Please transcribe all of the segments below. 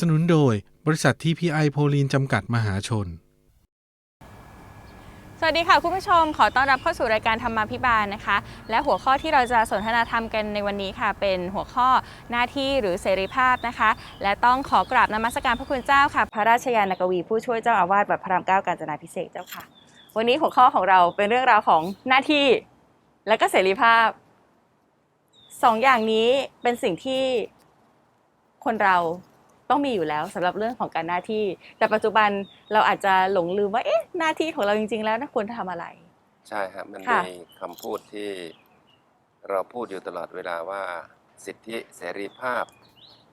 สนุนโดย บริษัททีพีไอโพลีนจำกัดมหาชน สวัสดีค่ะ คุณผู้ชมขอต้อนรับเข้าสู่รายการธรรมาพิบาลนะคะ และหัวข้อที่เราจะสนทนาธรรมกันในวันนี้ค่ะ เป็นหัวข้อหน้าที่หรือเสรีภาพนะคะ และต้องขอกราบนมัสการพระคุณเจ้าค่ะ พระราชยานกวีผู้ช่วยเจ้าอาวาสวัดพระรามเก้ากาญจนาพิเศษเจ้าค่ะ วันนี้หัวข้อของเราเป็นเรื่องราวของหน้าที่ และก็เสรีภาพสองอย่างนี้เป็นสิ่งที่คนเรา ต้องมีอยู่แล้วสำหรับเรื่องของการหน้าที่ แต่ปัจจุบันเราอาจจะหลงลืมว่าเอ๊ะหน้าที่ของเราจริง ๆ แล้วนะควรทำอะไร ใช่ครับมันค่ะมีคำพูดที่เราพูดอยู่ตลอดเวลาว่าสิทธิเสรีภาพ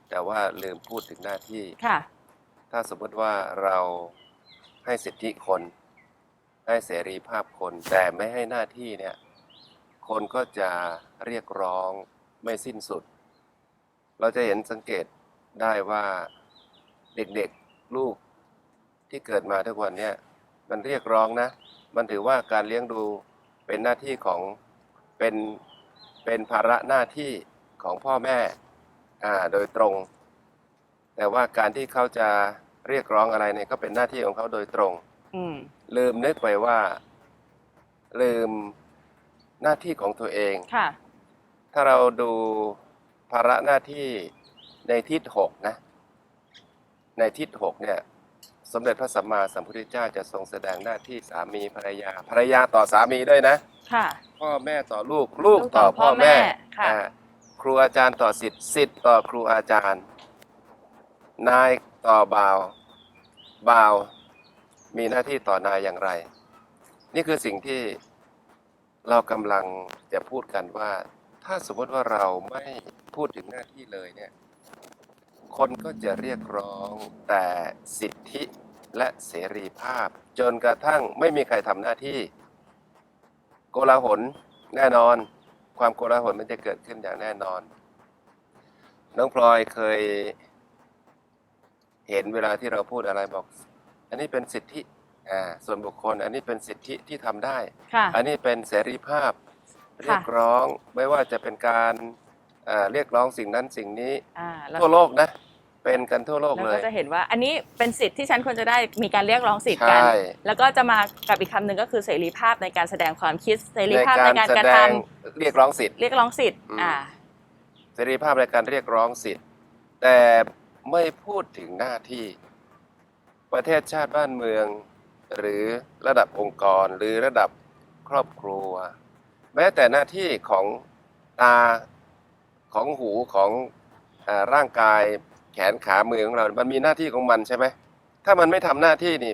แต่ว่าลืมพูดถึงหน้าที่ค่ะ ถ้าสมมติว่าเราให้สิทธิคน ให้เสรีภาพคน แต่ไม่ให้หน้าที่เนี่ย คนก็จะเรียกร้องไม่สิ้นสุด เราจะเห็นสังเกต ได้ว่าเด็กๆลูกที่เกิดมาทุกวันเนี่ยมันเรียกร้องนะ มันถือว่าการเลี้ยงดูเป็นหน้าที่ของเป็นเป็นภาระหน้าที่ของพ่อแม่อ่าโดยตรง แต่ว่าการที่เขาจะเรียกร้องอะไรเนี่ยก็เป็นหน้าที่ของเขาโดยตรง อืมลืมนึกไปว่า ลืมหน้าที่ของตัวเอง ค่ะ ถ้าเราดูภาระหน้าที่ ในทิศหกนะ ในทิศหกเนี่ย สมเด็จพระสัมมาสัมพุทธเจ้าจะทรงแสดงหน้าที่สามีภรรยา ภรรยาต่อสามีด้วยนะ ค่ะ พ่อแม่ต่อลูก ลูกลูกต่ต่ออพ่พ่ออแม่แม่ค่ะอ่าครูอาจารย์ต่อสิทธิ์สิทธิ์ต่อครูอาจารย์ นายต่อบ่าวบ่าว มีหน้าที่ต่อนายอย่างไร นี่คือสิ่งที่เรากำลังจะพูดกันว่า ถ้าสมมติว่าเราไม่พูดถึงหน้าที่เลยเนี่ย คนก็จะเรียกร้องแต่สิทธิและเสรีภาพ จนกระทั่งไม่มีใครทำหน้าที่ โกลาหลแน่นอน ความโกลาหลมันจะเกิดขึ้นอย่างแน่นอน น้องพลอยเคย เห็นเวลาที่เราพูดอะไรบอก อันนี้เป็นสิทธิอ่าส่วนบุคคล อันนี้เป็นสิทธิที่ทำได้ ค่ะ อันนี้เป็นเสรีภาพค่ะเรียกร้องไม่ว่าจะเป็นการอ่าเรียกร้องสิ่งนั้นสิ่งนี้อ่าแล้วทั่วโลกนะ เป็นกันทั่วโลกแล้วเลก็ยจะเห็นว่าอันนี้เป็นสิทธิ์ที่ฉันควรจะได้มีการเรียกร้องสิทธิ์กัน ใช่ แล้วก็จะมากับอีกคำหนึ่งก็คือเสรีภาพในการแสดงความคิดเสรีในภาพกาในรการแสกระดทงเรียกร้องสิทธิ์ำเรียกร้องสิทธิ์อืม อ่าเสรีภาพในการเรียกร้องสิทธิ์ แต่ไม่พูดถึงหน้าที่ประเทศชาติบ้านเมือง หรือระดับองค์กรหรือระดับครอบครัว แม้แต่หน้าที่ของตาของหูของอาร่างกาย แขนขามือของเรา มันมีหน้าที่ของมันใช่ไหม ถ้ามันไม่ทำหน้าที่นี่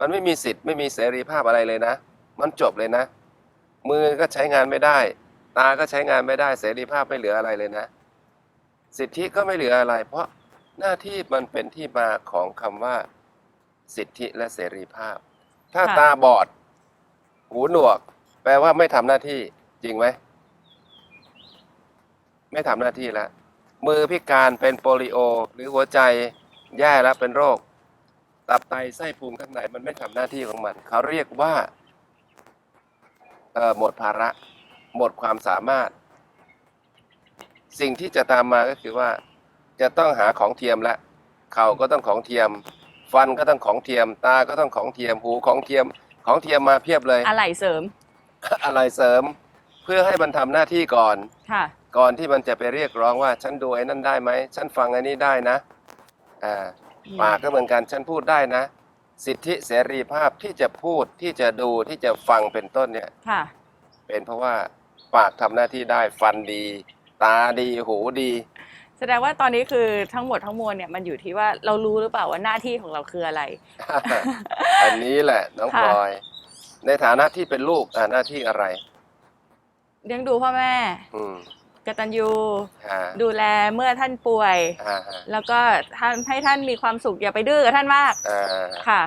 มันไม่มีสิทธิ์ไม่มีเสรีภาพอะไรเลยนะ มันจบเลยนะ มือก็ใช้งานไม่ได้ ตาก็ใช้งานไม่ได้ เสรีภาพไม่เหลืออะไรเลยนะ สิทธิก็ไม่เหลืออะไร เพราะหน้าที่มันเป็นที่มาของคำว่า สิทธิและเสรีภาพ ถ้าตาบอด หูหนวก แปลว่าไม่ทำหน้าที่จริงไหม ไม่ทำหน้าที่แล้ว มือพิการเป็นโปลิโอ หรือหัวใจแย่แล้วเป็นโรค ตับไตไส้พุงข้างในมันไม่ทำหน้าที่ของมัน เขาเรียกว่าเอ่อหมดภาระ หมดความสามารถ สิ่งที่จะตามมาก็คือว่า จะต้องหาของเทียมละเข่าก็ต้องของเทียม ฟันก็ต้องของเทียม ตาก็ต้องของเทียม หูของเทียม ของเทียมมาเพียบเลย อะไรเสริม อะไรเสริม เพื่อให้มันทำหน้าที่ก่อนค่ะ ก่อนที่มันจะไปเรียกร้องว่า ฉันดูไอ้นั่นได้ไหมฉันฟังไอ้นี้ได้นะอ่าอืมปากก็เหมือนกันฉันพูดได้นะ สิทธิเสรีภาพที่จะพูดที่จะดูที่จะฟังเป็นต้นเนี่ยค่ะเป็นเพราะว่าปากทำหน้าที่ได้ฟันดี ตาดีหูดี แสดงว่าตอนนี้คือทั้งหมดทั้งมวลเนี่ยมันอยู่ที่ว่าเรารู้หรือเปล่าว่าหน้าที่ของเราคืออะไร อันนี้แหละน้องค่ะพลอย ในฐานะที่เป็นลูกอ่าหน้าที่อะไรเลี้ยงดูพ่อแม่ อืม กตัญญูอ่าดูแลเมื่อท่านป่วย อ่าฮะแล้วก็ท่านให้ท่านมีความสุขอย่าไปดื้อกับท่านมากอ่าค่ะ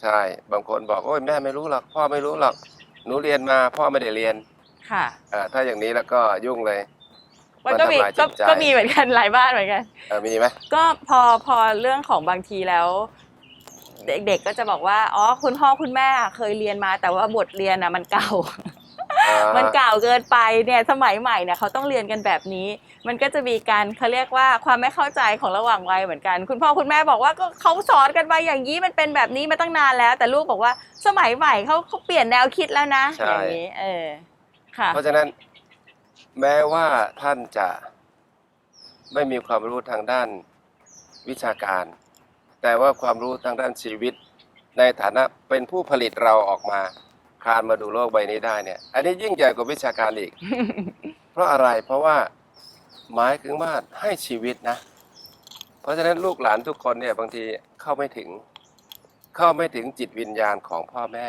ใช่ บางคนบอกโอ้ยแม่ไม่รู้หรอกพ่อไม่รู้หรอกหนูเรียนมาพ่อไม่ได้เรียนค่ะ อ่าถ้าอย่างนี้แล้วก็ยุ่งเลยมันก็มีมันทำลายจิก็ตใจก็มีเหมือนกันหลายบ้านเหมือนกัน เออมีไหม ก็พอพอเรื่องของบางทีแล้ว เด็กๆก็จะบอกว่าอ๋อคุณพ่อคุณแม่เคยเรียนมา แต่ว่าบทเรียนอะมันเก่าอ่า มันเก่าเกินไปเนี่ยสมัยใหม่เนี่ยเขาต้องเรียนกันแบบนี้ มันก็จะมีการเขาเรียกว่าความไม่เข้าใจของระหว่างวัยเหมือนกัน คุณพ่อคุณแม่บอกว่าก็เขาสอนกันมาอย่างนี้มันเป็นแบบนี้มาตั้งนานแล้ว แต่ลูกบอกว่าสมัยใหม่เขาเขาเปลี่ยนแนวคิดแล้วนะใช่อย่างนี้ เออค่ะ เพราะฉะนั้น แม้ว่าท่านจะไม่มีความรู้ทางด้านวิชาการ แต่ว่าความรู้ทางด้านชีวิต ในฐานะเป็นผู้ผลิตเราออกมา คลานมาดูโลกใบนี้ได้เนี่ย อันนี้ยิ่งใหญ่กว่าวิชาการอีก เพราะอะไรเพราะว่าหมายถึงว่าให้ชีวิตนะ เพราะฉะนั้นลูกหลานทุกคนเนี่ยบางทีเข้าไม่ถึง เข้าไม่ถึงจิตวิญญาณของพ่อแม่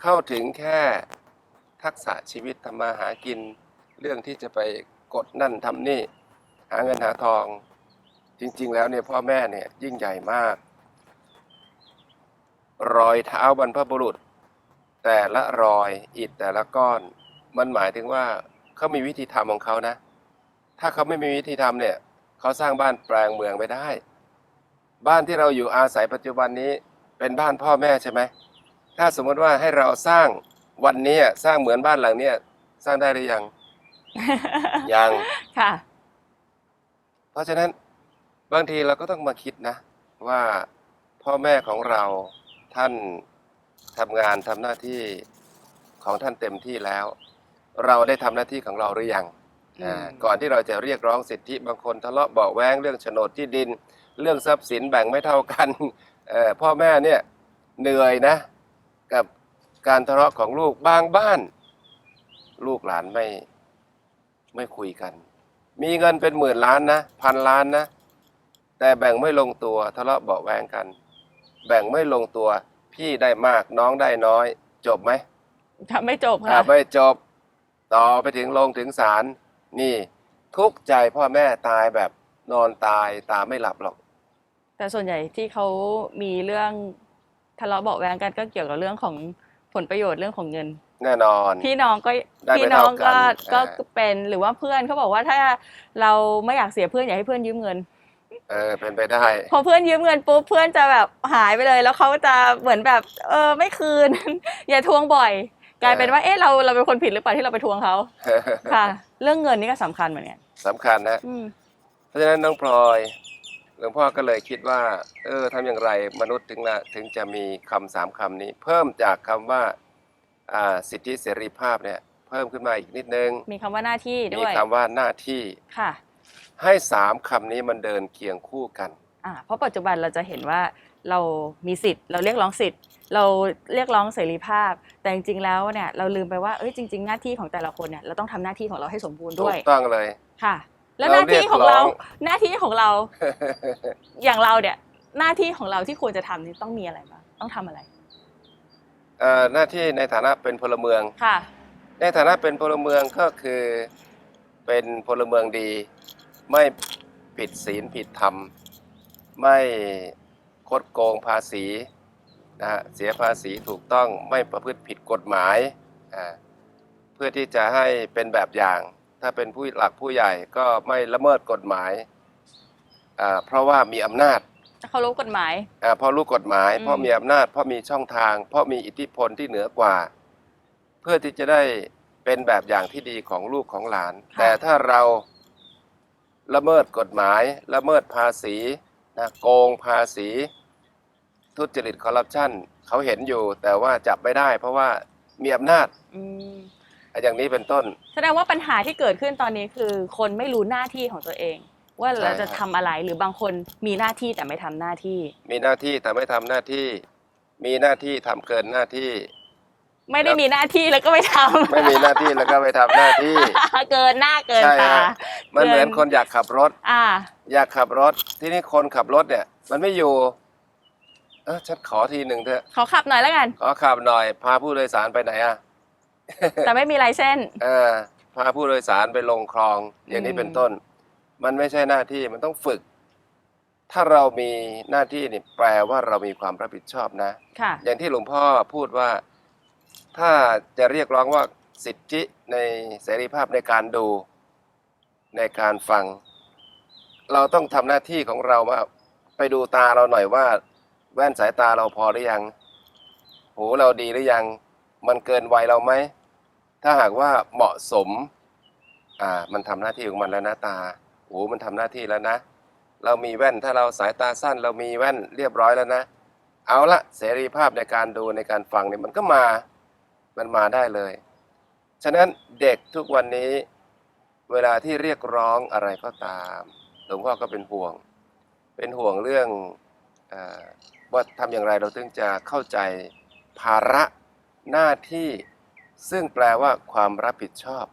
เข้าถึงแค่ทักษะชีวิตทำมาหากินเรื่องที่จะไปกดนั่นทำนี่ หาเงินหาทอง จริง ๆ แล้วเนี่ยพ่อแม่เนี่ยยิ่งใหญ่มาก รอยเท้าบรรพบุรุษ แต่ละรอยอิฐแต่ละก้อน มันหมายถึงว่าเขามีวิธีทำของเขานะ ถ้าเขาไม่มีวิธีทำเนี่ยเขาสร้างบ้านแปลงเมืองไม่ได้ บ้านที่เราอยู่อาศัยปัจจุบันนี้เป็นบ้านพ่อแม่ใช่ไหมถ้าสมมติว่าให้เราสร้างวันนี้สร้างเหมือนบ้านหลังเนี้ยสร้างได้หรือยัง ยังค่ะ เพราะฉะนั้นบางทีเราก็ต้องมาคิดนะ ว่าพ่อแม่ของเราท่าน ทำงานทำหน้าที่ของท่านเต็มที่แล้ว เราได้ทำหน้าที่ของเราหรือยังอืมอ่าก่อนที่เราจะเรียกร้องสิทธิบางคนทะเลาะเบาะแว้งเรื่องโฉนดที่ดิน เรื่องทรัพย์สินแบ่งไม่เท่ากันเอ่อพ่อแม่เนี่ยเหนื่อยนะ กับการทะเลาะของลูกบางบ้าน ลูกหลานไม่ไม่คุยกัน มีเงินเป็นหมื่นล้านนะพันล้านนะ แต่แบ่งไม่ลงตัวทะเลาะเบาะแวงกัน แบ่งไม่ลงตัว พี่ได้มากน้องได้น้อย จบไหมทำไม่จบอ่าค่ะ ไม่จบ ต่อไปถึงลงถึงศาลนี่ ทุกข์ใจพ่อแม่ตายแบบนอนตายตาไม่หลับหรอก แต่ส่วนใหญ่ที่เขามีเรื่องทะเลาะเบาะแวงกันก็เกี่ยวกับเรื่องของผลประโยชน์เรื่องของเงิน แน่นอน พี่น้องก็ได้ไม่พี่น้องก็เท่ากันก็อ่าเป็นหรือว่าเพื่อนเขาบอกว่าถ้าเราไม่อยากเสียเพื่อนอยากให้เพื่อนยืมเงิน เออเป็นไปได้ พอเพื่อนยืมเงินปุ๊บเพื่อนจะแบบหายไปเลย แล้วเขาจะเหมือนแบบเออไม่คืน อย่าทวงบ่อย กลายเป็นว่าเอ๊ะเราเราเป็นคนผิดหรือเปล่าที่เราไปทวงเขาค่ะ เรื่องเงินนี่ก็สำคัญเหมือนกันสำคัญนะอืมเพราะฉะนั้นน้องพลอยหลวงพ่อก็เลยคิดว่า เออทำอย่างไรมนุษย์ถึงละถึงจะมีคำสามคำนี้ เพิ่มจากคำว่าอ่าสิทธิเสรีภาพเนี่ย เพิ่มขึ้นมาอีกนิดนึง มีคำว่าหน้าที่ด้มีวยคำว่าหน้าที่ค่ะ ให้สามคำนี้มันเดินเคียงคู่กัน อ่าเพราะปัจจุบันเราจะเห็นว่าเรามีสิทธิ์ เราเรียกร้องสิทธิ์ เราเรียกร้องเสรีภาพ แต่จริงๆแล้วเนี่ยเราลืมไปว่าเอ้ยจริง ๆ หน้าที่ของแต่ละคนเนี่ยเราต้องทำหน้าที่ของเราให้สมบูรณ์ถูด้วยกต้องเลย ค่ะ แล้วเราหน้าที่ของเราเรียกร้อง หน้าที่ของเราอย่างเราเนี่ยหน้าที่ของเราที่ควรจะทำนี่ต้องมีอะไรบ้างต้องทำอะไรเอ่อหน้าที่ในฐานะเป็นพลเมือง ค่ะ ในฐานะเป็นพลเมืองก็คือเป็นพลเมืองดี ไม่ผิดศีลผิดธรรม ไม่คดโกงภาษีนะฮะเสียภาษีถูกต้องไม่ประพฤติผิดกฎหมายอ่าเพื่อที่จะให้เป็นแบบอย่าง ถ้าเป็นผู้หลักผู้ใหญ่ก็ไม่ละเมิดกฎหมายอ่าเพราะว่ามีอำนาจเคารพกฎหมายอ่าเพราะรู้กฎหมายอืมเพราะมีอำนาจ เพราะมีช่องทาง เพราะมีอิทธิพลที่เหนือกว่า เพื่อที่จะได้เป็นแบบอย่างที่ดีของลูกของหลาน แต่ถ้าเรา ละเมิดกฎหมาย ละเมิดภาษีนะโกงภาษี ทุจริตคอร์รัปชันเขาเห็นอยู่ แต่ว่าจับไม่ได้ เพราะว่ามีอำนาจอืมอย่างนี้เป็นต้น แสดงว่าปัญหาที่เกิดขึ้นตอนนี้คือ คนไม่รู้หน้าที่ของตัวเอง ว่าเราจะใช่ครับทำอะไรหรือบางคนมีหน้าที่แต่ไม่ทำหน้าที่ มีหน้าที่แต่ไม่ทำหน้าที่ มีหน้าที่ทำเกินหน้าที่ ไม่ได้มีหน้าที่แล้วก็ไม่ทำไม่มีหน้าที่แล้วก็ไปทำหน้าที่ เกินหน้าเกินใช่ตาฮะมันเหมือนเกินคนอยากขับรถ อ่า อยากขับรถที่นี่คนขับรถเนี่ย มันไม่อยู่ เออฉันขอทีหนึ่งเถอะ ขอขับหน่อยแล้วกัน ขอขับหน่อย พาผู้โดยสารไปไหนอะ แต่ไม่มีลายเส้น เออพาผู้โดยสารไปลงคลอง อย่างนี้อืมเป็นต้น มันไม่ใช่หน้าที่มันต้องฝึก ถ้าเรามีหน้าที่นี่แปลว่าเรามีความรับผิดชอบนะ ค่ะ อย่างที่หลวงพ่อพูดว่า ถ้าจะเรียกร้องว่าสิทธิในเสรีภาพในการดูในการฟัง เราต้องทำหน้าที่ของเราว่าไปดูตาเราหน่อยว่า แว่นสายตาเราพอหรือยัง หูเราดีหรือยัง มันเกินวัยเราไหม ถ้าหากว่าเหมาะสม อ่า มันทำหน้าที่ของมันแล้วนะตาหูมันทำหน้าที่แล้วนะ เรามีแว่นถ้าเราสายตาสั้น เรามีแว่นเรียบร้อยแล้วนะ เอาละเสรีภาพในการดูในการฟังเนี่ยมันก็มา มันมาได้เลย ฉะนั้นเด็กทุกวันนี้ เวลาที่เรียกร้องอะไรก็ตามหลวงพ่อก็เป็นห่วง เป็นห่วงเรื่องอว่าทำอย่างไรเราถึงจะเข้าใจภาระหน้าที่ซึ่งแปลว่าความรับผิดชอบ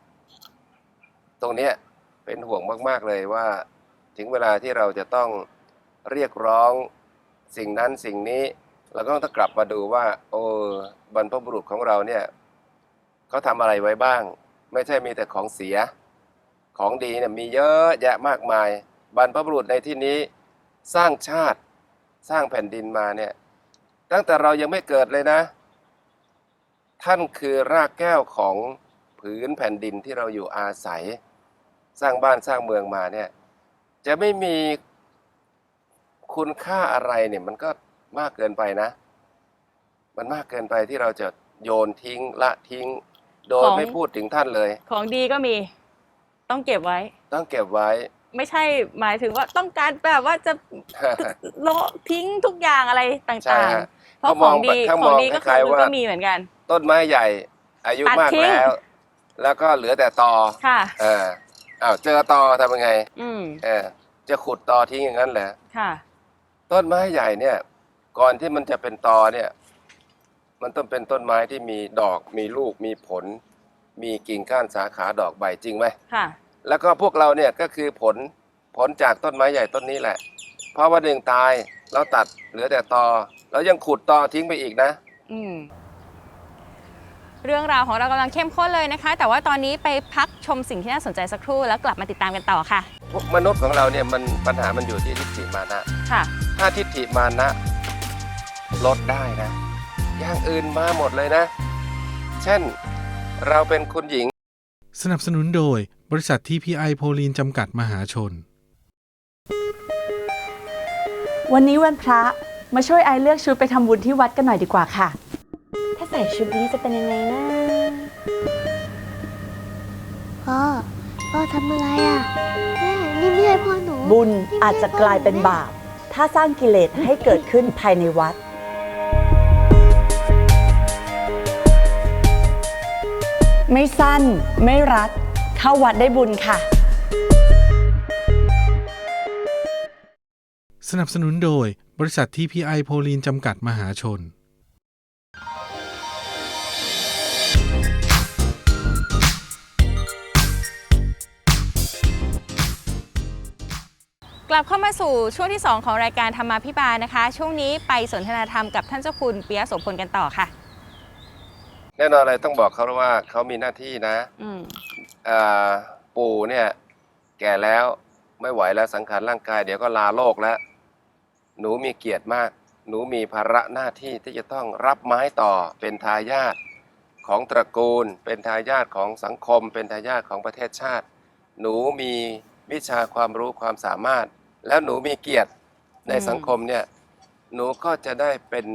ตรงนี้เป็นห่วงมาก ๆ เลยว่า ถึงเวลาที่เราจะต้องเรียกร้องสิ่งนั้นสิ่งนี้ เราก็ต้องกลับมาดูว่า โอ้บรรพบุรุษของเราเนี่ยเขาทำอะไรไว้บ้าง ไม่ใช่มีแต่ของเสีย ของดีเนี่ยมีเยอะแยะมากมาย บรรพบุรุษในที่นี้สร้างชาติสร้างแผ่นดินมาเนี่ย ตั้งแต่เรายังไม่เกิดเลยนะ ท่านคือรากแก้วของผืนแผ่นดินที่เราอยู่อาศัย สร้างบ้านสร้างเมืองมาเนี่ย จะไม่มีคุณค่าอะไรเนี่ยมันก็ มากเกินไปนะ มันมากเกินไปที่เราจะโยนทิ้งละทิ้ง โดยของ ไม่พูดถึงท่านเลย ของดีก็มี ต้องเก็บไว้ ต้องเก็บไว้ ไม่ใช่หมายถึงว่าต้องการแบบว่าจะโละทิ้งทุกอย่างอะไรตใช่่างฮะๆ เพราะเขาขมอองงดีเขาขมอองงดีก็คคืล้ายอๆมันว่า ก็มีเหมือนกัน ต้นไม้ใหญ่อายุตัดมากทิ้ง แล้ว แล้วก็เหลือแต่ตอค่ะ เอออ้าวเจอตอทำยังไงอืมเออจะขุดตอทิ้งอย่างนั้นเหรอค่ะ ต้นไม้ใหญ่เนี่ย ก่อนที่มันจะเป็นตอเนี่ย มันต้องเป็นต้นไม้ที่มีดอกมีลูกมีผล มีกิ่งก้านสาขาดอกใบจริงไหมค่ะ แล้วก็พวกเราเนี่ยก็คือผลผลจากต้นไม้ใหญ่ต้นนี้แหละ เพราะว่าหนึ่งตายเราตัดเหลือแต่ตอแล้วยังขุดตอทิ้งไปอีกนะ อืม เรื่องราวของเรากำลังเข้มข้นเลยนะคะ แต่ว่าตอนนี้ไปพักชมสิ่งที่น่าสนใจสักครู่แล้วกลับมาติดตามกันต่อค่ะ พวกมนุษย์ของเราเนี่ยมันปัญหามันอยู่ที่ทิฏฐิมานะ ค่ะ ถ้าทิฏฐิมานะ ลดได้นะ อย่างอื่นมาหมดเลยนะ เช่นเราเป็นคุณหญิง สนับสนุนโดยบริษัท TPI โพลีนจำกัดมหาชน วันนี้วันพระมาช่วยไอเลือกชุดไปทำบุญที่วัดกันหน่อยดีกว่าค่ะ ถ้าใส่ชุดนี้จะเป็นยังไงนะพ่อพ่อทำอะไรอะแม่นี่ไม่ใช่พ่อหนูบุญอาจจะกลายเป็นบาป ถ้าสร้างกิเลสให้เกิดขึ้นภายในวัด ไม่สั้น ไม่รัด เข้าวัดได้บุญค่ะ สนับสนุนโดยบริษัท TPI โพลีนจำกัดมหาชน กลับเข้ามาสู่ช่วงที่ 2 ของรายการธรรมาพิบาลนะคะ ช่วงนี้ไปสนทนาธรรมกับท่านเจ้าคุณเปียโสพลกันต่อค่ะ แน่นอนอะไรต้องบอกเขาว่าเขามีหน้าที่นะอืมอ่าปู่เนี่ย แก่แล้วไม่ไหวแล้วสังขารร่างกายเดี๋ยวก็ลาโลกแล้ว หนูมีเกียรติมาก หนูมีภาระหน้าที่ที่จะต้องรับไม้ต่อเป็นทายาทของตระกูล เป็นทายาทของสังคม เป็นทายาทของประเทศชาติ หนูมีวิชาความรู้ความสามารถ แล้วหนูมีเกียรติในอืมสังคมเนี่ย หนูก็จะได้เป็น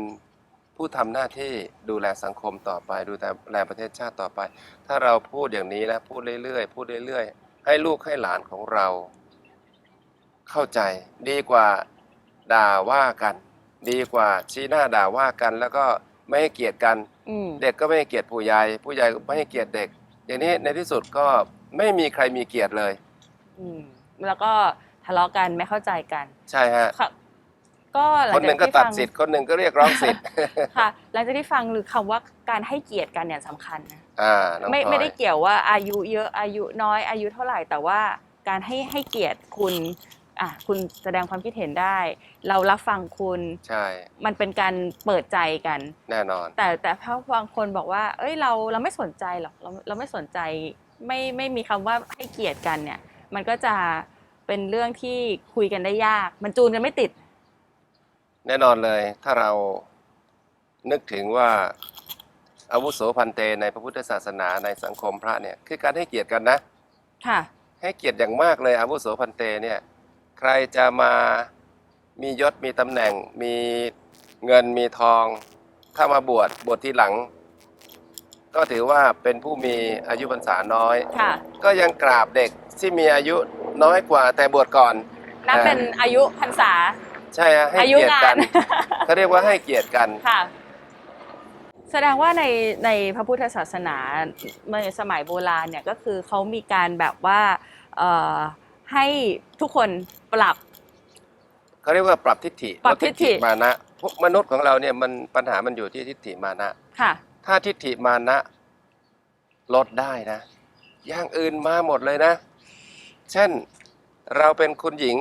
ผู้ทำหน้าที่ดูแลสังคมต่อไป ดูแลประเทศชาติต่อไป ถ้าเราพูดอย่างนี้นะพูดเรื่อยๆพูดเรื่อยๆ ให้ลูกให้หลานของเรา เข้าใจดีกว่าด่าว่ากัน ดีกว่าชี้หน้าด่าว่ากันแล้วก็ไม่ให้เกียรติกันอืมเด็กก็ไม่ให้เกียรติผู้ใหญ่ผู้ใหญ่ก็ไม่ให้เกียรติเด็ก อย่างนี้ในที่สุดก็ไม่มีใครมีเกียรติเลย อืมแล้วก็ทะเลาะกันไม่เข้าใจกัน ใช่ฮะค่ะ ก็หลัคงนหนึ่จากงก็ที่ตัดฟังสิทธิ์คนหนึ่งก็เรียกร้องสิทธิ์ค่ะ หลังจากที่ฟังหรือคำว่าการให้เกียรติกันเนี่ยสำคัญนะอ่าน้องไม่พลอยไม่ได้เกี่ยวว่าอายุเยอะอายุน้อยอายุเท่าไหร่แต่ว่าการให้ให้เกียรติคุณอะคุณแสดงความคิดเห็นได้ เรารับฟังคุณใช่มันเป็นการเปิดใจกัน แน่นอน แต่แต่ถ้าบางคนบอกว่า เอ้ยเราเราไม่สนใจหรอกเราเราไม่สนใจไม่ไม่มีคำว่าให้เกียรติกันเนี่ย มันก็จะเป็นเรื่องที่คุยกันได้ยาก มันจูนกันไม่ติด แน่นอนเลยถ้าเรานึกถึงว่าอาวุโสพันเตในพระพุทธศาสนาในสังคมพระเนี่ยคือการให้เกียรติกันนะ ค่ะ ให้เกียรติอย่างมากเลยอาวุโสพันเตเนี่ยใครจะมามียศมีตำแหน่ง มีเงินมีทอง ถ้ามาบวชบวชทีหลัง ก็ถือว่าเป็นผู้มีอายุพรรษาน้อย ค่ะ ก็ยังกราบเด็กที่มีอายุน้อยกว่าแต่บวชก่อนนับเป็นอายุพรรษา ใช่ฮะให้อายุเกียรติงากันน เขาเรียกว่าให้เกียรติกัน ค่ะ แสดงว่าในในพระพุทธศาสนาเมื่อสมัยโบราณเนี่ยก็คือเขามีการแบบว่าเอ่อให้ทุกคนปรับ เขาเรียกว่าปรับทิฏฐิปรับทิฏฐิลดมานะพวกมนุษย์ของเราเนี่ยมันปัญหามันอยู่ที่ทิฏฐิมานะ ค่ะ ถ้าทิฏฐิมานะลดได้นะ อย่างอื่นมาหมดเลยนะ เช่นเราเป็นคุณหญิง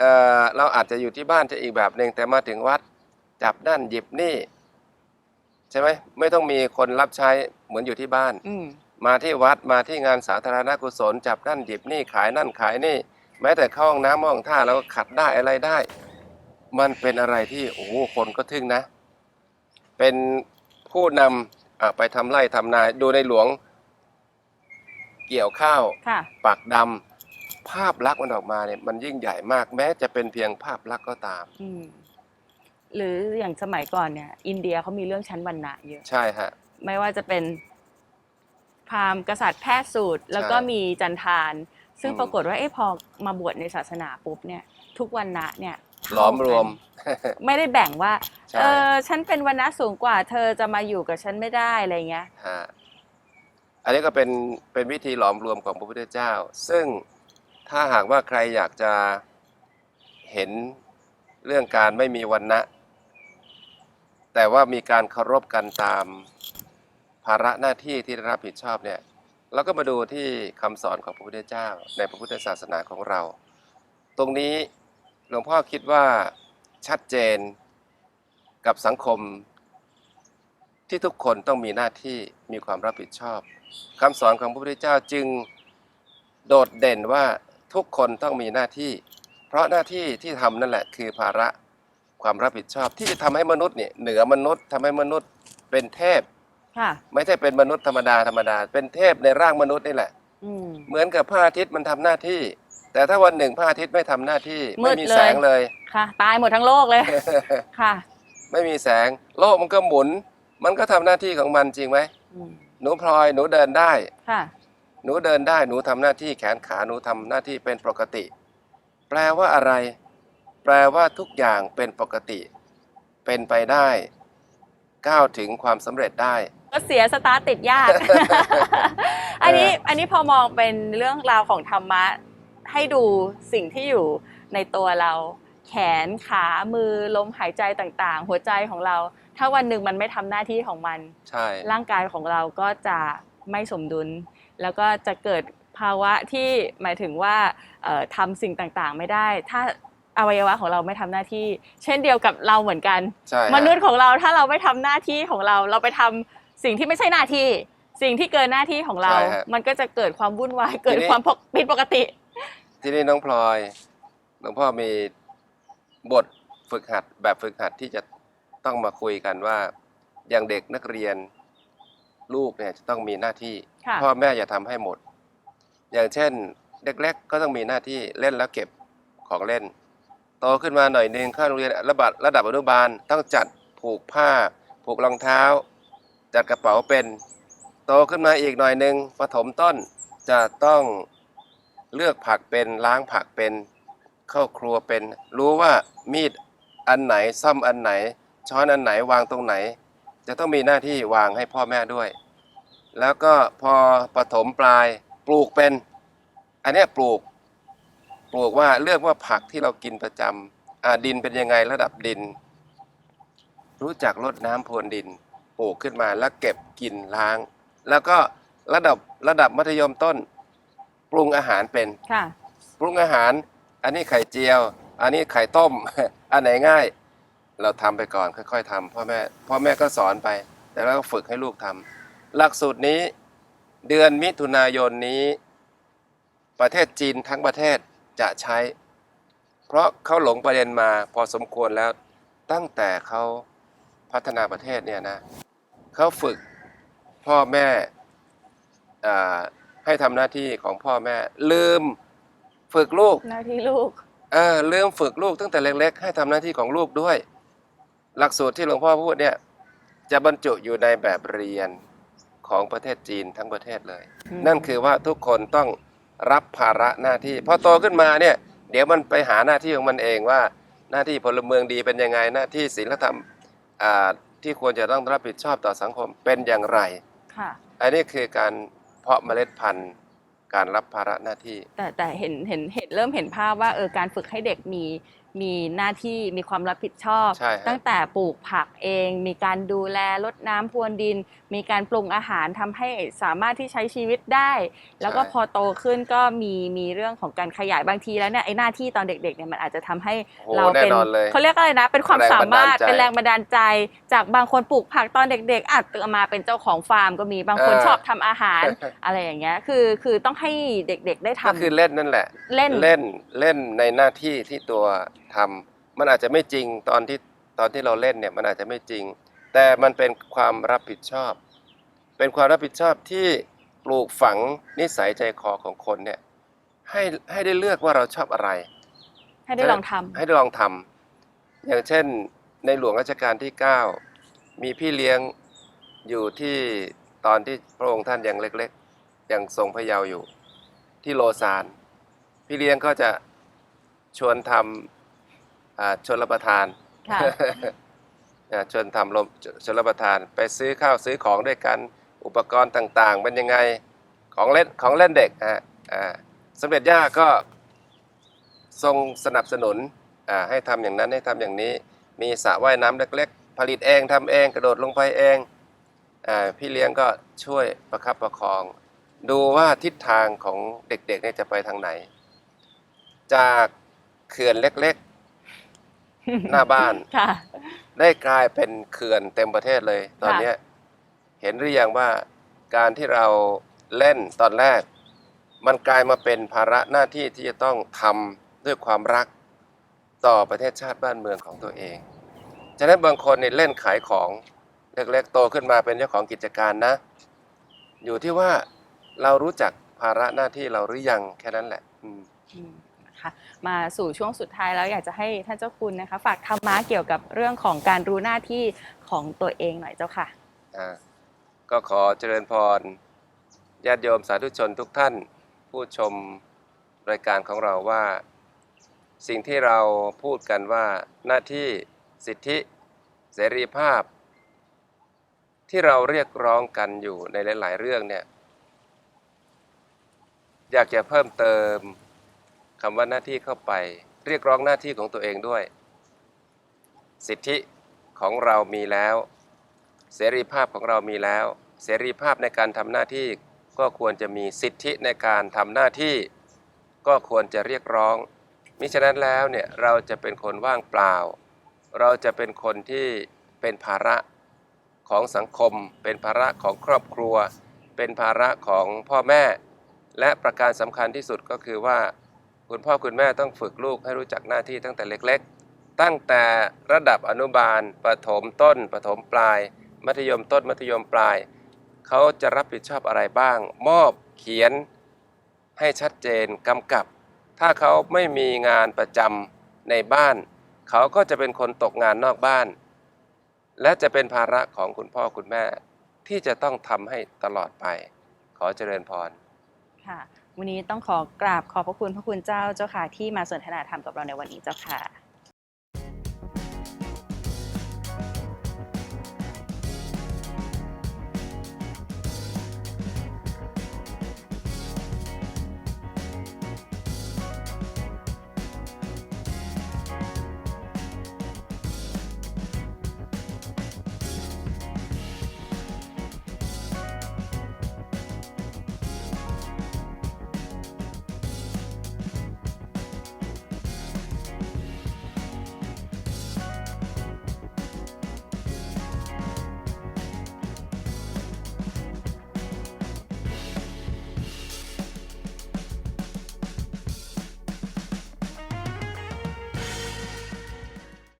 เอ่อเราอาจจะอยู่ที่บ้านจะอีกแบบหนึ่งแต่มาถึงวัดจับนั่นหยิบนี่ ใช่ไหมไม่ต้องมีคนรับใช้เหมือนอยู่ที่บ้าน อืม มาที่วัดมาที่งานสาธารณกุศล จับนั่นหยิบนี่ขายนั่นขายนี่ แม้แต่เข้าห้องน้ำห้องท่าแล้วก็ขัดได้อะไรได้ มันเป็นอะไรที่โอ้โหคนก็ทึ่งนะ เป็นผู้นำอะไปทำไร่ทำนาดูในหลวง เกี่ยวข้าว ค่ะปักดำ ภาพลักษณ์มันออกมาเนี่ยมันยิ่งใหญ่มากแม้จะเป็นเพียงภาพลักษณ์ก็ตาม อืมหรืออย่างสมัยก่อนเนี่ย อินเดียเขามีเรื่องชั้นวรรณะเยอะ ใช่ฮะ ไม่ว่าจะเป็นพราหมณ์กษัตริย์แพทย์สูตร แล้วก็ใช่มีจันทาน ซึ่งอืมปรากฏว่าเอ๊ะพอมาบวชในศาสนาปุ๊บเนี่ยทุกวันนะเนี่ยหลอมรวมเท่ากันไม่ได้แบ่งว่าใช่เออฉันเป็นวันนะสูงกว่า เธอจะมาอยู่กับฉันไม่ได้อะไรเงี้ยฮะอันนี้ก็เป็นเป็นวิธีหลอมรวมของพระพุทธเจ้า ซึ่ง ถ้าหากว่าใครอยากจะเห็นเรื่องการไม่มีวันนะแต่ว่ามีการเคารพกันตามภาระหน้าที่ที่ได้รับผิดชอบเนี่ยเราก็มาดูที่คำสอนของพระพุทธเจ้า ในพระพุทธศาสนาของเรา ตรงนี้หลวงพ่อคิดว่าชัดเจนกับสังคมที่ทุกคนต้องมีหน้าที่มีความรับผิดชอบคำสอนของพระพุทธเจ้าจึงโดดเด่นว่า ทุกคนต้องมีหน้าที่ เพราะหน้าที่ที่ทำนั่นแหละ คือภาระความรับผิดชอบที่จะทำให้มนุษย์เนี่ยเหนือมนุษย์ทำให้มนุษย์เป็นเทพค่ะไม่ใช่เป็นมนุษย์ธรรมดาธรรมดา เป็นเทพในร่างมนุษย์นี่แหละอืมเหมือนกับพระอาทิตย์มันทำหน้าที่ แต่ถ้าวันหนึ่งพระอาทิตย์ไม่ทำหน้าที่มืไม่ดมีเลยแสงเลยค่ะ ตายหมดทั้งโลกเลยค่ะ ไม่มีแสง โลกมันก็หมุน มันก็ทำหน้าที่ของมันจริงไหมอืมหนูพลอยหนูเดินได้ค่ะ หนูเดินได้หนูทำหน้าที่แขนขาหนูทำหน้าที่เป็นปกติ แปลว่าอะไร แปลว่าทุกอย่างเป็นปกติ เป็นไปได้ ก้าวถึงความสำเร็จได้ ก็เสียสตาร์ทติดยาก อันนี้อันนี้พอมองเป็นเรื่องราวของธรรมะ ให้ดูสิ่งที่อยู่ในตัวเราแขนขามือลมหายใจต่างๆ หัวใจของเรา ถ้าวันหนึ่งมันไม่ทำหน้าที่ของมัน ใช่ ร่างกายของเราก็จะไม่สมดุล แล้วก็จะเกิดภาวะที่หมายถึงว่าเอ่อทำสิ่งต่างๆ ไม่ได้ ถ้าอวัยวะของเราไม่ทำหน้าที่ เช่นเดียวกับเราเหมือนกันใช่ฮะมนุษย์ของเราถ้าเราไม่ทำหน้าที่ของเรา เราไปทำสิ่งที่ไม่ใช่หน้าที่ สิ่งที่เกินหน้าที่ของเราใช่ฮะมันก็จะเกิดความวุ่นวายเกิดทีนี้ความผิดปกติ ที่นี่น้องพลอยหลวงพ่อมีบทฝึกหัดแบบฝึกหัดที่จะต้องมาคุยกันว่าอย่างเด็กนักเรียน ลูกเนี่ยจะต้องมีหน้าที่ ค่ะ พ่อแม่อย่าทำให้หมด อย่างเช่น เด็กเล็กก็ต้องมีหน้าที่เล่นแล้วเก็บของเล่น โตขึ้นมาหน่อยหนึงเข้าโรงเรียนระดับระดับอนุบาลต้องจัดผูกผ้า ผูกรองเท้า จัดกระเป๋าเป็น โตขึ้นมาอีกหน่อยหนึ่งประถมต้นจะต้องเลือกผักเป็นล้างผักเป็น เข้าครัวเป็น รู้ว่ามีดอันไหนซ่อมอันไหน ช้อนอันไหนวางตรงไหน จะต้องมีหน้าที่วางให้พ่อแม่ด้วย แล้วก็พอประถมปลายปลูกเป็น อันเนี้ยปลูก ปลูกว่าเลือกว่าผักที่เรากินประจำอ่าดินเป็นยังไงระดับดิน รู้จักรดน้ำพรวนดิน ปลูกขึ้นมาแล้วเก็บกินล้าง แล้วก็ระดับระดับมัธยมต้น ปรุงอาหารเป็นค่ะปรุงอาหาร อันนี้ไข่เจียว อันนี้ไข่ต้ม อันไหนง่าย เราทำไปก่อนค่อย ๆทำพ่อแม่พ่อแม่ก็สอนไป แต่เราก็ฝึกให้ลูกทำหลักสูตรนี้เดือนมิถุนายนนี้ ประเทศจีนทั้งประเทศจะใช้ เพราะเขาหลงประเด็นมาพอสมควรแล้วตั้งแต่เขาพัฒนาประเทศเนี่ยนะเขาฝึกพ่อแม่อ่าให้ทำหน้าที่ของพ่อแม่ ลืมฝึกลูกหน้าที่ลูกเออเริ่มฝึกลูกตั้งแต่เล็ก ๆ ให้ทำหน้าที่ของลูกด้วย หลักสูตรที่หลวงพ่อพูดเนี่ยจะบรรจุอยู่ในแบบเรียนขของประเทศจีนทั้งประเทศเลยอืมนั่นคือว่าทุกคนต้องรับภาระหน้าที่พอโตขึ้นมาเนี่ยเดี๋ยวมันไปหาหน้าที่ของมันเองว่าหน้าที่พลเมืองดีเป็นยังไงหน้าที่ศีลธรรมอ่าที่ควรจะต้องรับผิดชอบต่อสังคมเป็นอย่างไรค่ะอันนี้คือการเพาะเมล็ดพันธุ์การรับภาระหน้าที่ แต่แต่เห็นเห็นเห็นเริ่มเห็นภาพว่าเออการฝึกให้เด็กมี มีหน้าที่มีความรับผิดชอบ ใช่ฮะ ตั้งแต่ปลูกผักเอง มีการดูแลรดน้ำพรวนดิน มีการปรุงอาหารทำให้สามารถที่ใช้ชีวิตได้ แล้วก็พอโตขึ้นก็มีมีเรื่องของการขยายบางทีแล้วเนี่ยไอ้หน้าที่ตอนเด็กๆเนี่ยมันอาจจะทำให้ โอ้เราแน่เป็นนอนเลย เขาเรียกอะไรนะ เป็นความแรงสาบันมาดาลรถใจเป็นแรงบันดาลใจ จากบางคนปลูกผักตอนเด็กๆอาจจะมาเป็นเจ้าของฟาร์มก็มีบางคนเออ ชอบทำอาหาร อะไรอย่างเงี้ยคือคือต้องให้เด็กๆได้ทำก็คือเล่นนั่นแหละ เล่น เล่นเล่นในหน้าที่ที่ตัวทำมันอาจจะไม่จริงตอนที่ตอนที่เราเล่นเนี่ยมันอาจจะไม่จริง แต่มันเป็นความรับผิดชอบ เป็นความรับผิดชอบที่ปลูกฝังนิสัยใจคอของคนเนี่ยให้ให้ได้เลือกว่าเราชอบอะไร ให้ได้ลองทำให้ได้ลองทำอย่างเช่นในหลวงรัชกาลที่ 9 มีพี่เลี้ยงอยู่ที่ตอนที่พระองค์ท่านยังเล็กๆ ยังทรงพระเยาว์อยู่ ที่โลซาน พี่เลี้ยงก็จะชวนทำอ่า ชนรับประทานค่ะอ่าชวนทำลมชนรับประทาน ไปซื้อข้าวซื้อของด้วยกันอุปกรณ์ต่างๆ เป็นยังไงของเล่นของเล่นเด็กฮะอ่าสมเด็จย่าก็ทรงสนับสนุนอ่าให้ทำอย่างนั้นให้ทำอย่างนี้ มีสระว่ายน้ำเล็กๆ ผลิตเองทำเองกระโดดลงไปเองอาพี่เลี้ยงก็ช่วยประคับประคอง ดูว่าทิศทางของเด็กๆเนี่ยจะไปทางไหน จากเขื่อนเล็กๆ หน้าบ้าน ค่ะ ได้กลายเป็นเขื่อนเต็มประเทศเลย ตอนเนี้ยเห็นหรือยังว่าการที่เราเล่นตอนแรก มันกลายมาเป็นภาระหน้าที่ที่จะต้องทำด้วยความรักต่อประเทศชาติบ้านเมืองของตัวเอง ฉะนั้นบางคนเนี่ยเล่นขายของเล็กๆโตขึ้นมาเป็นเจ้าของกิจการนะ อยู่ที่ว่าเรารู้จักภาระหน้าที่เราหรือยังแค่นั้นแหละ อืม อืม นะคะมาสู่ช่วงสุดท้ายแล้วอยากจะให้ท่านเจ้าคุณนะคะ ฝากธรรมะเกี่ยวกับเรื่องของการรู้หน้าที่ของตัวเองหน่อยเจ้าค่ะอ่าก็ขอเจริญพรญาติโยมสาธุชนทุกท่านผู้ชมรายการของเราว่า สิ่งที่เราพูดกันว่าหน้าที่สิทธิเสรีภาพ ที่เราเรียกร้องกันอยู่ในหลาย ๆ เรื่องเนี่ย อยากจะเพิ่มเติม คำว่าหน้าที่เข้าไป เรียกร้องหน้าที่ของตัวเองด้วย สิทธิของเรามีแล้ว เสรีภาพของเรามีแล้ว เสรีภาพในการทำหน้าที่ ก็ควรจะมีสิทธิในการทำหน้าที่ ก็ควรจะเรียกร้อง มิฉะนั้นแล้วเนี่ยเราจะเป็นคนว่างเปล่า เราจะเป็นคนที่เป็นภาระของสังคม เป็นภาระของครอบครัว เป็นภาระของพ่อแม่ และประการสำคัญที่สุดก็คือว่า คุณพ่อคุณแม่ต้องฝึกลูกให้รู้จักหน้าที่ตั้งแต่เล็กๆ ตั้งแต่ระดับอนุบาลประถมต้นประถมปลาย มัธยมต้นมัธยมปลาย เขาจะรับผิดชอบอะไรบ้าง มอบเขียนให้ชัดเจนกำกับ ถ้าเขาไม่มีงานประจำในบ้าน เขาก็จะเป็นคนตกงานนอกบ้าน และจะเป็นภาระของคุณพ่อคุณแม่ ที่จะต้องทำให้ตลอดไป ขอเจริญพรค่ะ วันนี้ต้องขอกราบขอบพระคุณพระคุณเจ้าเจ้าค่ะที่มาสนทนาธรรมกับเราในวันนี้เจ้าค่ะ